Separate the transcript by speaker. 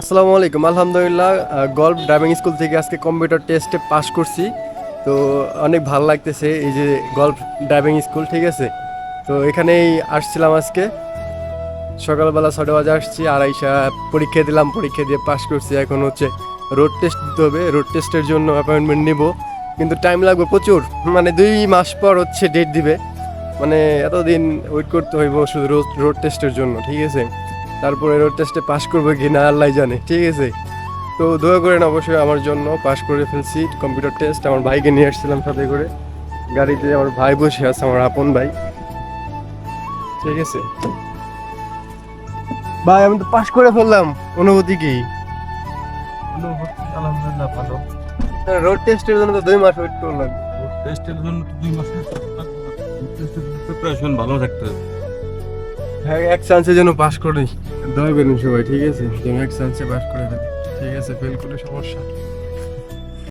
Speaker 1: আসসালামু আলাইকুম। আলহামদুলিল্লাহ গল্ফ ড্রাইভিং স্কুল থেকে আজকে কম্পিউটার টেস্টে পাশ করছি। তো অনেক ভালো লাগতেছে এই যে গল্ফ ড্রাইভিং স্কুল, ঠিক আছে? তো এখানেই আসছিলাম আজকে। সকালবেলা ছটা বাজে আসছি আড়াইশা পরীক্ষা দিলাম, পরীক্ষা দিয়ে পাশ করছি। এখন হচ্ছে রোড টেস্ট দিতে হবে। রোড টেস্টের জন্য অ্যাপয়েন্টমেন্ট নিব। কিন্তু টাইম লাগবে প্রচুর। মানে দুই মাস পর হচ্ছে ডেট দিবে। মানে এতদিন ওয়েট করতে হইব শুধু রোড রোড টেস্টের জন্য, ঠিক আছে? তারপরে রোড টেস্টে পাশ করব কি না আল্লাহ জানে ঠিক আছে? তো দোয়া করেন অবশ্যই আমার জন্য পাশ করে ফেলছি কম্পিউটার টেস্ট আমার ভাইকে নিয়ে আসছিলাম সাথে করে। গাড়িতে আমার ভাই বসে আছে আমার আপন ভাই। ঠিক আছে? ভাই আমি তো পাশ করে ফেললাম অনুভূতি কি?
Speaker 2: আলহামদুলিল্লাহ ভালো।
Speaker 1: রোড টেস্টের জন্য তো দুই মাস ওয়েট করলাম।
Speaker 2: রোড টেস্টের জন্য তো দুই মাস প্রিপারেশন ভালো থাকতে হবে।
Speaker 1: হ্যাঁ এক চান্সে যেন পাস করি। দয়া করেন সবাই ঠিক আছে? যেন এক চান্সে পাস করে দেন ঠিক আছে ফেল করলে সমস্যা।